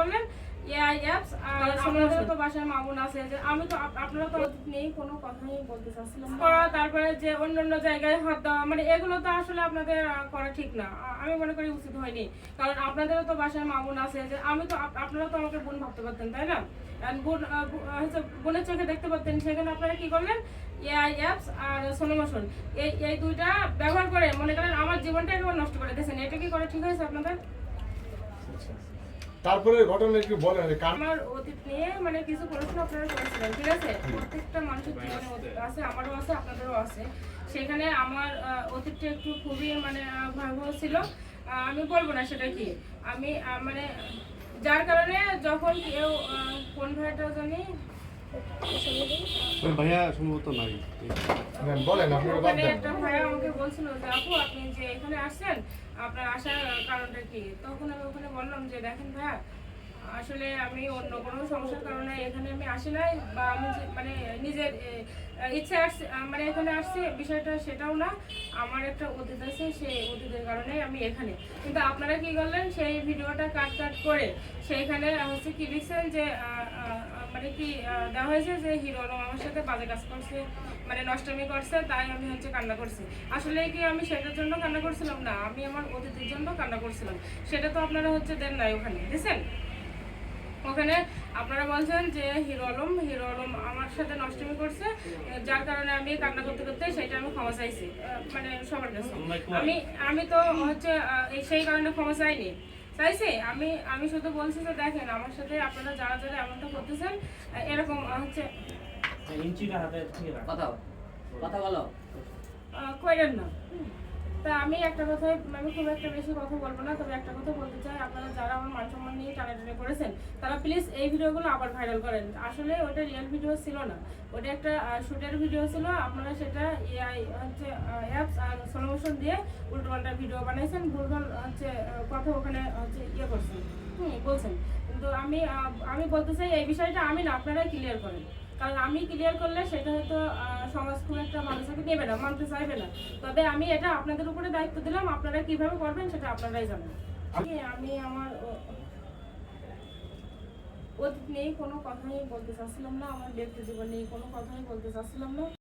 করলেন AI apps আর আপনাদের তো বাসায় মামুন আছে যে আমি তো আপনারা তো নেই কোনো কথাই বলতে চাচ্ছিলাম তারপরে যে অন্য অন্য জায়গায় হাত দেওয়া মানে এগুলো তো আসলে আপনাদের করা ঠিক না। আমি মনে করি উচিত হয়নি। কারণ আপনাদেরও তো বাসায় মামুন আছে যে আমি তো আপনারা তো আমাকে বোন ভাবতে পারতেন তাই না? বোন হচ্ছে বোনের চোখে দেখতে পারতেন সেখানে আপনারা কি করলেন? এআই অ্যাপস আর সোনোমোশন এই এই দুইটা ব্যবহার করে মনে করেন আমার জীবনটা একেবারে নষ্ট করে দিয়েছেন। এটা কি করে ঠিক হয়েছে আপনাদের? তারপরে ঘটনা একটু বলেন আমার অতীত নিয়ে মানে কিছু প্রশ্ন আপনারা করেছিলেন ঠিক আছে? প্রত্যেকটা মানুষের জীবনে অতীত আছে আমারও আছে আপনাদেরও আছে। সেখানে আমার অতীতটা একটু খুবই মানে ভয়াবহ ছিল। আমি বলব না সেটা কি? আমি মানে যার কারণে যখন কেউ কোন ভাইটা জানি ভাইয়া সম্ভবত নাই। বলেন ভাইয়া আমাকে বলছিল যে আপু আপনি যে এখানে আসছেন আপনার আসার কারণটা কি? তখন আমি ওখানে বললাম যে দেখেন ভাইয়া আসলে আমি অন্য কোনো সমস্যার কারণে এখানে আমি আসি নাই বা আমি যে- মানে নিজের ইচ্ছে আসছে মানে এখানে আসছি বিষয়টা সেটাও না। আমার একটা অতীত আছে সেই অতীতের কারণে আমি এখানে। কিন্তু আপনারা কি করলেন সেই ভিডিওটা কাট কাট করে সেইখানে হচ্ছে কি লিখছেন যে মানে কি দেওয়া হয়েছে যে হিরো আলম আমার সাথে বাজে কাজ করছে মানে নষ্টমী করছে তাই আমি হচ্ছে কান্না করছি। আসলে কি আমি সেটার জন্য কান্না করছিলাম? না আমি আমার অতীতের জন্য কান্না করছিলাম। সেটা তো আপনারা হচ্ছে দেন নাই ওখানে বুঝছেন ওখানে আপনারা বলছেন যে হিরো আলম হিরো আলম আমার সাথে নষ্টমী করছে যার কারণে আমি কান্না করতে করতে সেটা আমি ক্ষমা চাইছি মানে সবার কাছে। আমি আমি তো হচ্ছে সেই কারণে ক্ষমা চাইনি। চাইছি আমি আমি শুধু বলছি যে দেখেন আমার সাথে আপনারা যারা যারা এমনটা করতেছেন এরকম হচ্ছে ইঞ্চিটা হাতে কথা কথা বলো। আহ, কইরেন না। তা আমি একটা কথাই আমি খুব একটা বেশি কথা বলব না তবে একটা কথা বলতে চাই আপনারা যারা আমার মান সম্মান নিয়ে টানাটানি করেছেন তারা প্লিজ এই ভিডিওগুলো আবার ভাইরাল করেন। আসলে ওটা রিয়েল ভিডিও ছিল না। ওটা একটা শুটের ভিডিও ছিল আপনারা সেটা এআই হচ্ছে অ্যাপস আর সলিউশন দিয়ে উল্টোপাল্টা ভিডিও বানাইছেন ভুলভাল হচ্ছে কথা ওখানে হচ্ছে ইয়ে করছেন। হুম, বলছেন। কিন্তু আমি আমি বলতে চাই, এই বিষয়টা আমি না, আপনারাই ক্লিয়ার করেন। কারণ আমি ক্লিয়ার করলে সেটা হয়তো সমাজ খুব একটা মানুষকে নেবে না, মানতে চাইবে না। তবে আমি এটা আপনাদের উপরে দায়িত্ব দিলাম, আপনারা কীভাবে করবেন সেটা আপনারাই জানেন। আমি আমি আমার অতীত নেই কোনো কথাই বলতে চাচ্ছিলাম না, আমার ব্যক্তি জীবন নেই কোনো কথাই বলতে চাচ্ছিলাম না।